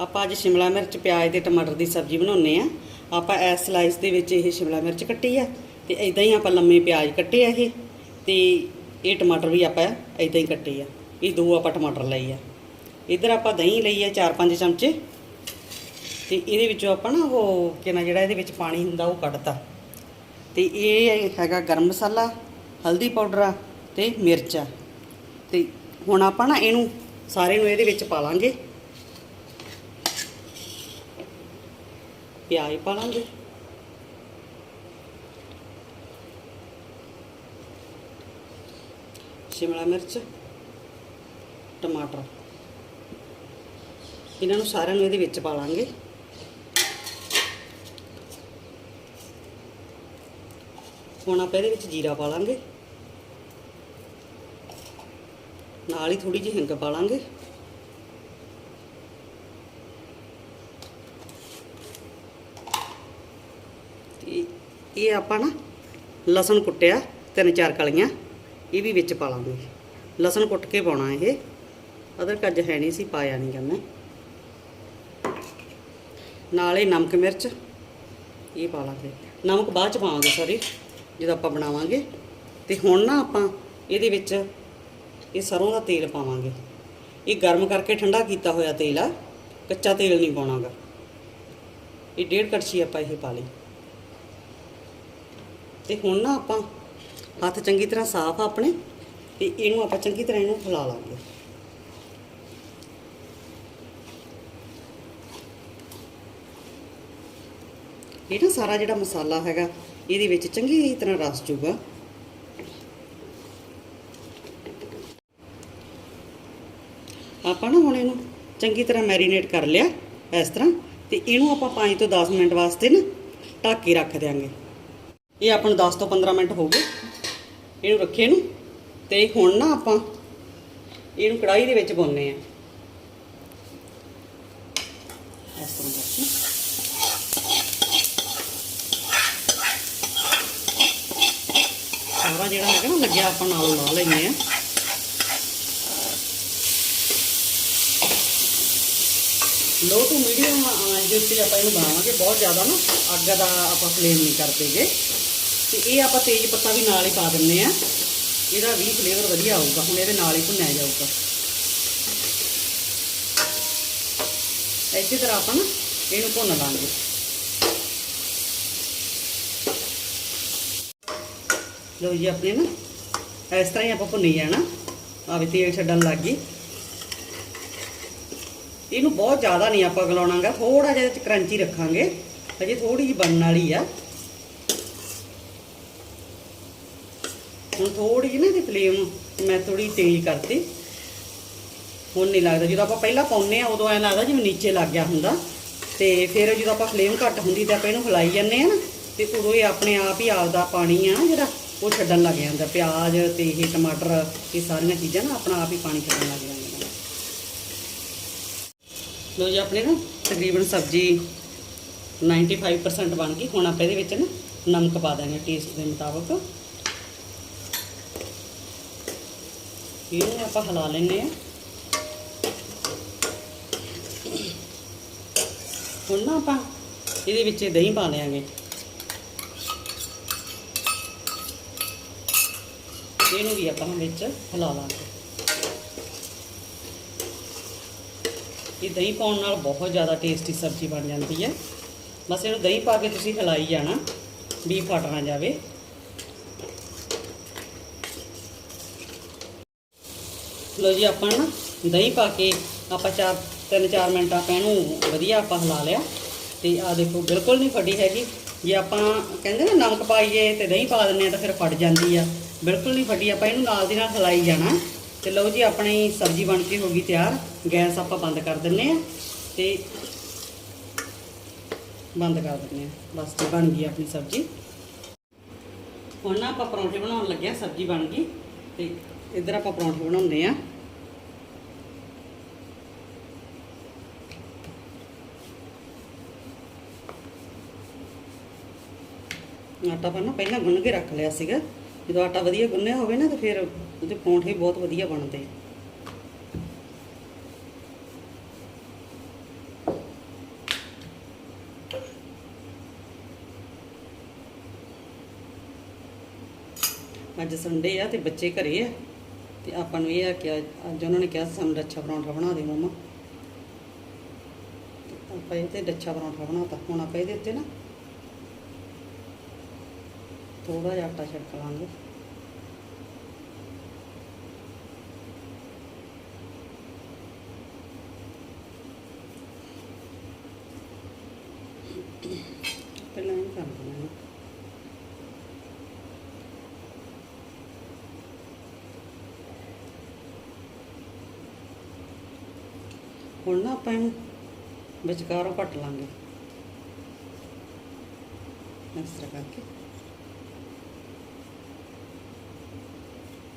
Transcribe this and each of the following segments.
ਆਪਾਂ ਅੱਜ ਸ਼ਿਮਲਾ ਮਿਰਚ, ਪਿਆਜ਼ ਤੇ ਟਮਾਟਰ ਦੀ ਸਬਜ਼ੀ ਬਣਾਉਨੇ ਆ ਆਪਾਂ ਇਸ ਸਲਾਈਸ ਦੇ ਵਿੱਚ ਇਹ ਸ਼ਿਮਲਾ ਮਿਰਚ ਕੱਟੀ ਆ ਤੇ ਇਦਾਂ ਹੀ ਆਪਾਂ ਲੰਮੇ ਪਿਆਜ਼ ਕੱਟੇ ਆ ਇਹ ਤੇ ਇਹ ਟਮਾਟਰ ਵੀ ਆਪਾਂ ਇਦਾਂ ਹੀ ਕੱਟੇ ਆ। ਇਹ ਦੋ ਆਪਾਂ ਟਮਾਟਰ ਲਏ ਆ। ਇਧਰ ਆਪਾਂ ਦਹੀਂ ਲਈ ਆ 4-5 ਚਮਚੇ ਤੇ ਇਹਦੇ ਵਿੱਚੋਂ ਆਪਾਂ ਨਾ ਉਹ ਕਿਨਾ ਜਿਹੜਾ ਇਹਦੇ ਵਿੱਚ ਪਾਣੀ ਹੁੰਦਾ ਉਹ ਕੱਢਤਾ। ਤੇ ਇਹ ਹੈਗਾ ਗਰਮ ਮਸਾਲਾ, ਹਲਦੀ ਪਾਊਡਰ ਆ ਤੇ ਮਿਰਚ ਆ। ਤੇ ਹੁਣ ਆਪਾਂ ਨਾ ਇਹਨੂੰ ਸਾਰੇ ਨੂੰ ਇਹਦੇ ਵਿੱਚ ਪਾ ਲਾਂਗੇ। ਪਿਆਜ਼ ਪਾ ਲਾਂਗੇ ਸ਼ਿਮਲਾ ਮਿਰਚ, ਟਮਾਟਰ। ਇਹਨਾਂ ਨੂੰ ਸਾਰਿਆਂ ਨੂੰ ਇਹਦੇ ਵਿੱਚ ਪਾ ਲਾਂਗੇ ਹੁਣ ਆਪਾਂ ਇਹਦੇ ਵਿੱਚ ਜੀਰਾ ਪਾ ਲਾਂਗੇ ਨਾਲ ਹੀ ਥੋੜੀ ਜਿਹੀ ਹਿੰਗ ਪਾ ਲਾਂਗੇ ਤੇ ਇਹ ਆਪਾਂ ਨਾ ਲਸਣ ਕੁੱਟਿਆ, ਤਿੰਨ ਚਾਰ ਕਲੀਆਂ, ਇਹ ਵੀ ਵਿੱਚ ਪਾ ਲਾਂਗੇ। ਲਸਣ ਕੁੱਟ ਕੇ ਪਾਉਣਾ ਇਹ। ਅਦਰਕ ਅੱਜ ਹੈ ਨਹੀਂ ਸੀ, ਪਾਇਆ ਨਹੀਂ ਕਰਨਾ ਨਾਲ ਹੀ ਨਮਕ ਮਿਰਚ, ਇਹ ਪਾ ਲਾਂਗੇ। ਨਮਕ ਬਾਅਦ ਚ ਪਾਵਾਂਗੇ ਸੌਰੀ ਜਦੋਂ ਆਪਾਂ ਬਣਾਵਾਂਗੇ। ਤੇ ਹੁਣ ਨਾ ਆਪਾਂ ਇਹਦੇ ਵਿੱਚ ਇਹ ਸਰੋਂ ਦਾ ਤੇਲ ਪਾਵਾਂਗੇ। ਇਹ ਗਰਮ ਕਰਕੇ ਠੰਡਾ ਕੀਤਾ ਹੋਇਆ ਤੇਲ ਆ, ਕੱਚਾ ਤੇਲ ਨਹੀਂ ਪਾਉਣਾਗਾ। ਇਹ ਡੇਢ ਕੜਛੀ ਆਪਾਂ ਇਹ ਪਾ ਲਈ। ਤੇ ਹੁਣ ਨਾ ਆਪਾਂ ਹੱਥ ਚੰਗੀ ਤਰ੍ਹਾਂ ਸਾਫ਼ ਆ ਆਪਣੇ ਤੇ ਇਹਨੂੰ ਆਪਾਂ ਚੰਗੀ ਤਰ੍ਹਾਂ ਇਹਨੂੰ ਹਿਲਾ ਲਾਂਗੇ। ਇਹ ਨਾ ਸਾਰਾ ਜਿਹੜਾ ਮਸਾਲਾ ਹੈਗਾ, ਇਹਦੇ ਵਿੱਚ ਚੰਗੀ ਤਰ੍ਹਾਂ ਰਸ ਜੂਗਾ। ਆਪਾਂ ਨਾ ਹੁਣ ਇਹਨੂੰ ਚੰਗੀ ਤਰ੍ਹਾਂ ਮੈਰੀਨੇਟ ਕਰ ਲਿਆ ਇਸ ਤਰ੍ਹਾਂ ਤੇ ਇਹਨੂੰ ਆਪਾਂ 5 ਤੋਂ 10 ਮਿੰਟ ਵਾਸਤੇ ਨਾ ਢੱਕ ਕੇ ਰੱਖ ਦਿਆਂਗੇ। ਇਹ ਆਪਾਂ ਨੂੰ 10 ਤੋਂ 15 ਮਿੰਟ ਹੋ ਗਏ। ਇਹਨੂੰ ਰੱਖੇ ਨੂੰ ਤੇ ਹੁਣ ਨਾ ਆਪਾਂ ਇਹਨੂੰ ਕੜਾਈ ਦੇ ਵਿੱਚ ਪਾਉਨੇ ਆ ਇਸ ਤਰ੍ਹਾਂ ਕਰਕੇ। ਸਾਰਾ ਜਿਹੜਾ ਹੈਗਾ ਨਾ ਲੱਗਿਆ ਆਪਾਂ ਨਾਲ ਲਾ ਲੈਨੇ ਆ ਲੋ ਟੂ ਮੀਡੀਅਮ ਆਂਚ ਦੇ ਉੱਤੇ ਆਪਾਂ ਇਹਨੂੰ ਬਣਾਵਾਂਗੇ ਬਹੁਤ ਜ਼ਿਆਦਾ ਨਾ ਅੱਗ ਦਾ ਆਪਾਂ ਫਲੇਮ ਨਹੀਂ ਕਰਦੇਗੇ ਤੇ ਇਹ ਆਪਾਂ ਤੇਜ਼ ਪੱਤਾ ਵੀ ਨਾਲ ਹੀ ਪਾ ਦਿੰਨੇ ਆ ਇਹਦਾ ਵੀ ਫਲੇਵਰ ਵਧੀਆ ਆਊਗਾ। ਹੁਣ ਇਹਦੇ ਨਾਲ ਹੀ ਭੁੰਨਿਆ ਜਾਊਗਾ। ਇਸੇ ਤਰ੍ਹਾਂ ਆਪਾਂ ਨਾ ਇਹਨੂੰ ਭੁੰਨ ਲਾਂਗੇ। ਲਓ ਜੀ, ਆਪਣੇ ਨਾ ਇਸ ਤਰ੍ਹਾਂ ਹੀ ਆਪਾਂ ਭੁੰਨੀ ਜਾਣਾ। ਆਵੇ ਤੇਲ ਛੱਡਣ ਲੱਗ ਗਈ। ਇਹਨੂੰ ਬਹੁਤ ਜ਼ਿਆਦਾ ਨਹੀਂ ਆਪਾਂ ਗਲਾਉਣਾਗਾ ਥੋੜਾ ਜਿਹਾ ਇਹਦੇ ਚ ਕਰੰਚੀ ਰੱਖਾਂਗੇ। ਅਜੇ ਥੋੜੀ ਜਿਹੀ ਬਣਨ ਵਾਲੀ ਆ। ਹੁਣ ਥੋੜੀ ਜਿਹੀ ਨਾ ਇਹਦੀ ਫਲੇਮ, ਮੈਂ ਥੋੜੀ ਤੇਜ਼ ਕਰਤੀ। ਹੁਣ ਨਹੀਂ ਲੱਗਦਾ, ਜਦੋਂ ਆਪਾਂ ਪਹਿਲਾਂ ਪਾਉਨੇ ਆ ਉਦੋਂ ਐ ਲੱਗਦਾ ਜਿਵੇਂ ਨੀਚੇ ਲੱਗ ਗਿਆ ਹੁੰਦਾ। ਤੇ ਫਿਰ ਜਦੋਂ ਆਪਾਂ ਫਲੇਮ ਘੱਟ ਹੁੰਦੀ ਤਾਂ ਆਪਾਂ ਇਹਨੂੰ ਹਿਲਾਈ ਜਾਂਦੇ ਆ ਨਾ, ਤੇ ਉਦੋਂ ਇਹ ਆਪਣੇ ਆਪ ਹੀ ਆਪਦਾ ਪਾਣੀ ਆ ਨਾ ਜਿਹੜਾ, ਉਹ ਛੱਡਣ ਲੱਗ ਜਾਂਦਾ। ਪਿਆਜ਼ ਤੇ ਇਹ ਟਮਾਟਰ, ਇਹ ਸਾਰੀਆਂ ਚੀਜ਼ਾਂ ਨਾ ਆਪਣਾ ਆਪ ਹੀ ਪਾਣੀ ਛੱਡਣ ਲੱਗ ਜਾਂਦੀਆਂ। ਲੋ ਜੀ, ਆਪਣੇ ਨਾ ਤਕਰੀਬਨ ਸਬਜ਼ੀ 95% ਬਣ ਗਈ। ਹੁਣ ਆਪਾਂ ਇਹਦੇ ਵਿੱਚ ਨਾ ਨਮਕ ਪਾ ਦਾਂਗੇ ਟੇਸਟ ਦੇ ਮੁਤਾਬਕ। ਇਹਨੂੰ ਆਪਾਂ ਹਿਲਾ ਲੈਂਦੇ ਆ ਹੁਣ ਨਾ ਆਪਾਂ ਇਹਦੇ ਵਿੱਚ ਦਹੀਂ ਪਾ ਲਿਆਂਗੇ ਇਹਨੂੰ ਵੀ ਆਪਾਂ ਵਿੱਚ ਹਿਲਾ ਲਾਂਗੇ। ਇਹ ਦਹੀਂ ਪਾਉਣ ਨਾਲ ਬਹੁਤ ਜ਼ਿਆਦਾ ਟੇਸਟੀ ਸਬਜ਼ੀ ਬਣ ਜਾਂਦੀ ਹੈ। ਬਸ ਇਹਨੂੰ ਦਹੀਂ ਪਾ ਕੇ ਤੁਸੀਂ ਹਿਲਾਈ ਜਾਣਾ, ਵੀ ਫਟ ਨਾ ਜਾਵੇ। ਲੋ ਜੀ, ਆਪਾਂ ਨਾ ਦਹੀਂ ਪਾ ਕੇ ਆਪਾਂ ਚਾਰ, ਤਿੰਨ ਚਾਰ ਮਿੰਟ ਆਪਾਂ ਇਹਨੂੰ ਵਧੀਆ ਆਪਾਂ ਹਿਲਾ ਲਿਆ। ਤੇ ਆ ਦੇਖੋ, ਬਿਲਕੁਲ ਨਹੀਂ ਫਟੀ ਹੈਗੀ। ਜੇ ਆਪਾਂ ਕਹਿੰਦੇ ਨਾ ਨਮਕ ਪਾਈਏ ਤੇ ਦਹੀਂ ਪਾ ਦਿੰਨੇ ਆ ਤਾਂ ਫਿਰ ਫਟ ਜਾਂਦੀ ਆ। ਬਿਲਕੁਲ ਨਹੀਂ ਫਟੀ, ਆਪਾਂ ਇਹਨੂੰ ਨਾਲ ਦੀ ਨਾਲ ਹਿਲਾਈ ਜਾਣਾ। ਤੇ ਲਓ ਜੀ, ਆਪਣੀ ਸਬਜ਼ੀ ਬਣ ਕੇ ਹੋ ਗਈ ਤਿਆਰ। ਗੈਸ ਆਪਾਂ ਬੰਦ ਕਰ ਦਿੰਨੇ ਆ ਤੇ ਬੰਦ ਕਰ ਦਿੰਨੇ ਆ ਬਸ ਜੀ, ਬਣ ਗਈ ਆਪਣੀ ਸਬਜ਼ੀ। ਹੁਣ ਨਾ ਆਪਾਂ ਪਰੌਂਠੇ ਬਣਾਉਣ ਲੱਗੇ ਆ ਸਬਜ਼ੀ ਬਣ ਗਈ। ਤੇ ਇੱਧਰ ਆਪਾਂ ਪਰੌਂਠੇ ਬਣਾਉਂਦੇ ਆ ਆਟਾ ਪਾਣਾ ਪਹਿਲਾਂ ਗੁੰਨ ਕੇ ਰੱਖ ਲਿਆ ਸੀਗਾ। ਜਦੋਂ ਆਟਾ ਵਧੀਆ ਗੁੰਨਿਆ ਹੋਵੇ ਨਾ, ਤਾਂ ਫਿਰ ਉਹਦੇ ਪਰੌਂਠੇ ਬਹੁਤ ਵਧੀਆ ਬਣਦੇ। ਅੱਜ ਸੰਡੇ ਆ ਤੇ ਬੱਚੇ ਘਰੇ ਆ, ਤੇ ਆਪਾਂ ਨੂੰ ਇਹ ਆ ਕਿ ਅੱਜ ਉਹਨਾਂ ਨੇ ਕਿਹਾ ਸਾਨੂੰ ਰੱਛਾ ਪਰੌਂਠਾ ਬਣਾ ਦੇ ਮਮਾ। ਆਪਾਂ ਇਹ ਤੇ ਰੱਛਾ ਪਰੌਂਠਾ ਬਣਾਤਾ। ਹੁਣ ਆਪਾਂ ਇਹਦੇ ਉੱਤੇ ਨਾ ਥੋੜਾ ਜਿਹਾ ਆਟਾ ਛਿੜਕ ਲਾਂਗੇ। ਪਹਿਲਾਂ ਇਹ ਕਰ ਦਿੰਦੇ ਹੁਣ ਨਾ ਆਪਾਂ ਇਹਨੂੰ ਵਿਚਕਾਰੋਂ ਕੱਟ ਲਾਂਗੇ। ਇਸ ਤਰ੍ਹਾਂ ਕਰਕੇ।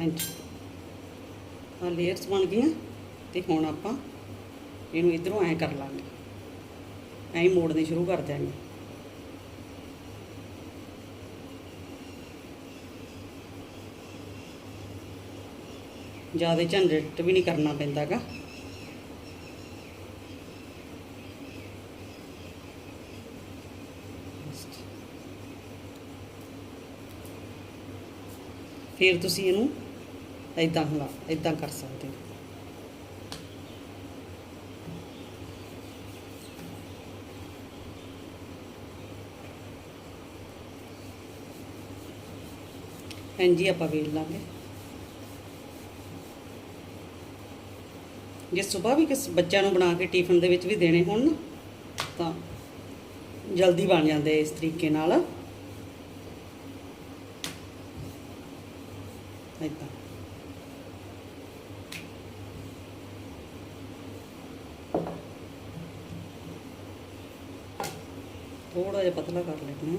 ਹਾਂਜੀ ਆ ਲੇਅਰਸ ਬਣ ਗਈਆਂ ਤੇ ਹੁਣ ਆਪਾਂ ਇਹਨੂੰ ਇਧਰੋਂ ਐਂ ਕਰ ਲਾਂਗੇ। ਐਂ ਹੀ ਮੋੜਨੀ ਸ਼ੁਰੂ ਕਰ ਦਿਆਂਗੇ। ਜ਼ਿਆਦਾ ਝੰਡਟ ਵੀ ਨਹੀਂ ਕਰਨਾ ਪੈਂਦਾਗਾ। ਫਿਰ ਤੁਸੀਂ ਇਹਨੂੰ ਇਦਾਂ ਹਲਾ ਇਦਾਂ ਕਰ ਸਕਦੇ ਹੋ। ਹਾਂਜੀ ਆਪਾਂ ਵੇਲ ਲਾਂਗੇ। ਜੇ ਸਵੇਰ ਵੀ ਕਿਸ ਬੱਚਿਆਂ ਨੂੰ ਬਣਾ ਕੇ ਟਿਫਨ ਦੇ ਵਿੱਚ ਵੀ ਦੇਣੇ ਹੋਣ ਨਾ, ਤਾਂ ਜਲਦੀ ਬਣ ਜਾਂਦੇ ਇਸ ਤਰੀਕੇ ਨਾਲ। ਏਦਾਂ। ਥੋੜਾ ਜਿਹਾ ਪਤਲਾ ਕਰ ਲੈਂਦੇ ਹਾਂ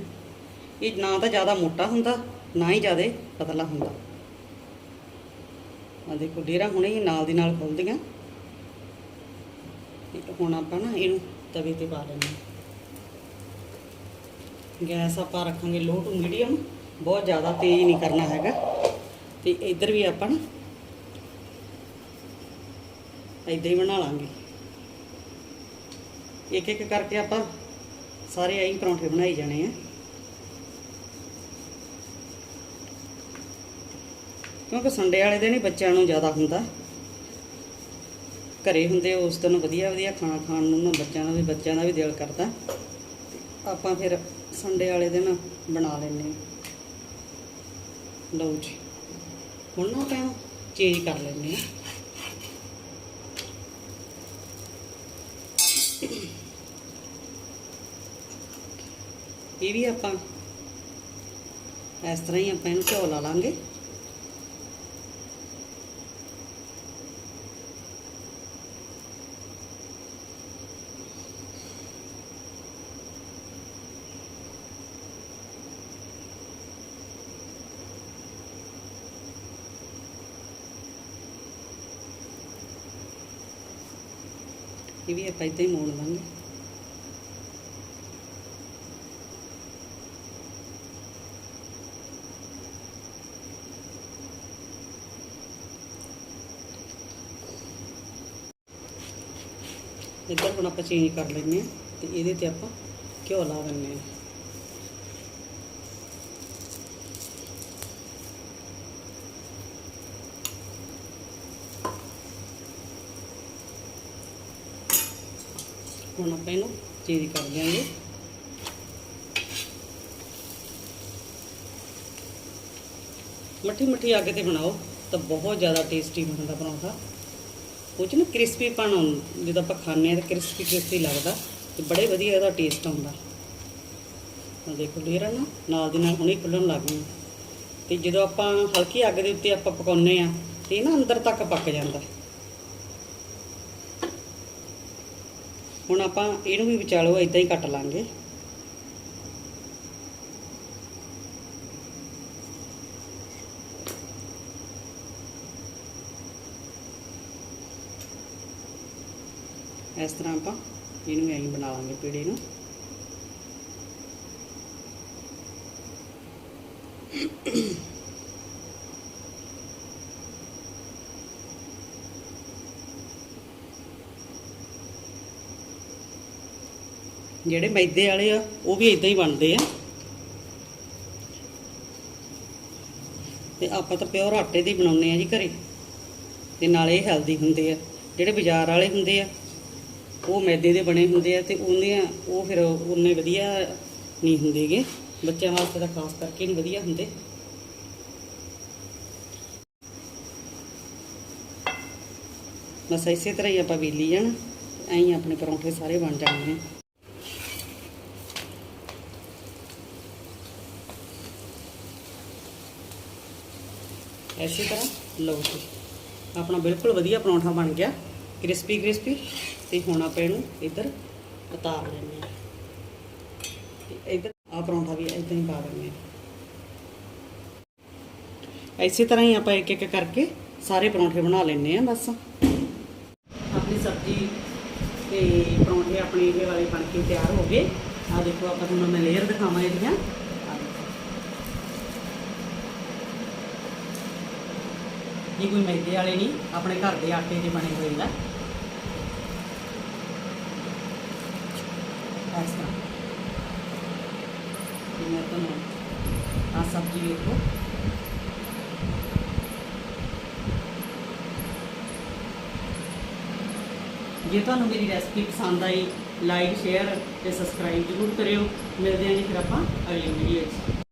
ਇਹ ਨਾ ਤਾਂ ਜ਼ਿਆਦਾ ਮੋਟਾ ਹੁੰਦਾ, ਨਾ ਹੀ ਜ਼ਿਆਦਾ ਪਤਲਾ ਹੁੰਦਾ। ਆ ਦੇਖੋ, ਡੇਰਾ ਹੁਣੇ ਹੀ ਨਾਲ ਦੀ ਨਾਲ ਖੁੱਲਦੀਆਂ ਹੁਣ ਆਪਾਂ ਨਾ ਇਹਨੂੰ ਤਵੇ ਤੇ ਪਾ ਲੈਣਾ ਗੈਸ ਆਪਾਂ ਰੱਖਾਂਗੇ ਲੋ ਟੂ ਮੀਡੀਅਮ ਬਹੁਤ ਜ਼ਿਆਦਾ ਤੇਜ਼ ਨਹੀਂ ਕਰਨਾ ਹੈਗਾ। ਤੇ ਇੱਧਰ ਵੀ ਆਪਾਂ ਨਾ ਇਦਾਂ ਹੀ ਬਣਾ ਲਾਂਗੇ। ਇੱਕ ਇੱਕ ਕਰਕੇ ਆਪਾਂ ਸਾਰੇ ਐਂ ਪਰੌਂਠੇ ਬਣਾਈ ਜਾਣੇ ਆ। ਕਿਉਂਕਿ ਸੰਡੇ ਵਾਲੇ ਦਿਨ ਹੀ ਬੱਚਿਆਂ ਨੂੰ ਜ਼ਿਆਦਾ ਹੁੰਦਾ। ਘਰੇ ਹੁੰਦੇ ਉਸ ਦਿਨ ਵਧੀਆ ਵਧੀਆ ਖਾਣਾ ਖਾਣ ਨੂੰ ਨਾ ਬੱਚਿਆਂ ਦਾ ਵੀ, ਬੱਚਿਆਂ ਦਾ ਵੀ ਦਿਲ ਕਰਦਾ। ਆਪਾਂ ਫਿਰ ਸੰਡੇ ਵਾਲੇ ਦਿਨ ਬਣਾ ਲੈਂਦੇ ਹਾਂ। ਲਓ ਜੀ। ਹੁਣ ਨਾ ਆਪਾਂ ਚੇਂਜ ਕਰ ਲੈਂਦੇ ਹਾਂ। ਇਹ ਵੀ ਆਪਾਂ ਇਸ ਤਰ੍ਹਾਂ ਹੀ ਆਪਾਂ ਇਹਨੂੰ ਘਿਓ ਲਾ ਲਾਂਗੇ ਇਹ ਵੀ ਆਪਾਂ ਇੱਦਾਂ ਹੀ ਮੋੜ ਲਾਂਗੇ ਇੱਧਰ ਹੁਣ ਆਪਾਂ ਚੇਂਜ ਕਰ ਲੈਂਦੇ ਹਾਂ ਤੇ ਇਹਦੇ ਤੇ ਆਪਾਂ ਘਿਓ ਲਾ ਦਿੰਦੇ ਹਾਂ। ਹੁਣ ਆਪਾਂ ਇਹਨੂੰ ਚੇਂਜ ਕਰ ਦਿਆਂਗੇ। ਮੱਠੀ ਮੱਠੀ ਅੱਗ ਤੇ ਬਣਾਓ ਤਾਂ ਬਹੁਤ ਜ਼ਿਆਦਾ ਟੇਸਟੀ ਬਣਦਾ ਪਰੌਂਠਾ। ਉਹ 'ਚ ਨਾ ਕ੍ਰਿਸਪੀ ਪਣ ਜਦੋਂ ਆਪਾਂ ਖਾਂਦੇ ਆ ਤਾਂ ਕ੍ਰਿਸਪੀ ਕ੍ਰਿਸਪੀ ਲੱਗਦਾ ਤੇ ਬੜੇ ਵਧੀਆ ਇਹਦਾ ਟੇਸਟ ਆਉਂਦਾ। ਆ ਦੇਖੋ ਲੇਰਾ ਨਾ, ਨਾਲ ਦੀ ਨਾਲ ਹੁਣੇ ਖੁੱਲਣ ਲੱਗ ਗਈ। ਤੇ ਜਦੋਂ ਆਪਾਂ ਹਲਕੀ ਅੱਗ ਦੇ ਉੱਤੇ ਆਪਾਂ ਪਕਾਉਂਦੇ ਆ ਤੇ ਇਹ ਨਾ ਅੰਦਰ ਤੱਕ ਪੱਕ ਜਾਂਦਾ। ਹੁਣ ਆਪਾਂ ਇਹਨੂੰ ਵੀ ਵਿਚਾਲੋ ਇਦਾਂ ਹੀ ਕੱਟ ਲਾਂਗੇ। ਇਸ ਤਰ੍ਹਾਂ ਆਪਾਂ ਇਹਨੂੰ ਐਂ ਹੀ ਬਣਾ ਲਾਂਗੇ ਪੀੜੇ ਨੂੰ। ਜਿਹੜੇ ਮੈਦੇ ਵਾਲੇ ਆ, ਉਹ ਵੀ ਇਦਾਂ ਹੀ ਬਣਦੇ ਆ। ਤੇ ਆਪਾਂ ਤਾਂ ਪਿਓਰ ਆਟੇ ਦੇ ਬਣਾਉਂਦੇ ਆ ਜੀ ਘਰੇ। ਤੇ ਨਾਲੇ ਇਹ ਹੈਲਦੀ ਹੁੰਦੇ ਆ। ਜਿਹੜੇ ਬਾਜ਼ਾਰ ਵਾਲੇ ਹੁੰਦੇ ਆ ਉਹ ਮੈਦੇ ਦੇ ਬਣੇ ਹੁੰਦੇ ਆ ਤੇ ਉਹਨੇ ਉਹ ਫਿਰ ਉਹਨੇ ਵਧੀਆ ਨਹੀਂ ਹੁੰਦੇਗੇ ਬੱਚਿਆਂ ਵਾਸਤੇ ਤਾਂ ਖਾਸ ਕਰਕੇ ਨਹੀਂ ਵਧੀਆ ਹੁੰਦੇ। ਬਸ ਇਸੇ ਤਰ੍ਹਾਂ ਹੀ ਆਪਾਂ ਵੇਲੀ ਜਾਣ ਐਂ ਆਪਣੇ ਪਰੌਂਠੇ ਸਾਰੇ ਬਣ ਜਾਣਗੇ। ਐਸੀ ਤਰ੍ਹਾਂ ਲਓ ਜੀ। ਆਪਣਾ ਬਿਲਕੁਲ ਵਧੀਆ ਪਰੌਂਠਾ ਬਣ ਗਿਆ। Crispy crispy. ਤੇ ਹੁਣ ਆਪਾਂ ਇਹਨੂੰ ਇੱਧਰ ਉਤਾਰ ਲੈਂਦੇ ਹਾਂ। ਤੇ ਇੱਧਰ ਆ ਪਰੌਂਠਾ ਵੀ ਇਦਾਂ ਹੀ ਪਾ ਦਿੰਦੇ ਹਾਂ। ਇਸੇ ਤਰ੍ਹਾਂ ਹੀ ਆਪਾਂ ਇੱਕ ਇੱਕ ਕਰਕੇ ਸਾਰੇ ਪਰੌਂਠੇ ਬਣਾ ਲੈਂਦੇ ਆ ਬਸ। ਆਪਣੀ ਸਬਜ਼ੀ ਤੇ ਪਰੌਂਠੇ ਆਪਣੇ ਇਹ ਵਾਲੇ ਬਣ ਕੇ ਤਿਆਰ ਹੋ ਗਏ। ਆ ਦੇਖੋ ਆਪਾਂ ਤੁਹਾਨੂੰ ਮੈਂ ਲੇਅਰ ਦਿਖਾਵਾਂ ਇਹਦੀਆਂ। ਆਹ ਇਹ ਕੋਈ ਮੈਦੇ ਵਾਲੇ ਨਹੀਂ, ਆਪਣੇ ਘਰ ਦੇ ਆਟੇ ਦੇ ਬਣੇ ਹੋਏ ਦਾ ਇਸ ਤਰ੍ਹਾਂ ਤੇ ਮੈਂ ਤੁਹਾਨੂੰ ਆ ਸਬਜ਼ੀ ਵੇਖੋ ਜੇ ਤੁਹਾਨੂੰ ਮੇਰੀ ਰੈਸਪੀ ਪਸੰਦ ਆਈ ਲਾਈਕ ਸ਼ੇਅਰ ਤੇ ਸਬਸਕ੍ਰਾਈਬ ਜ਼ਰੂਰ ਕਰਿਓ ਮਿਲਦੇ ਹਾਂ ਜੀ ਫਿਰ ਆਪਾਂ ਅਗਲੀ ਵੀਡੀਓ 'ਚ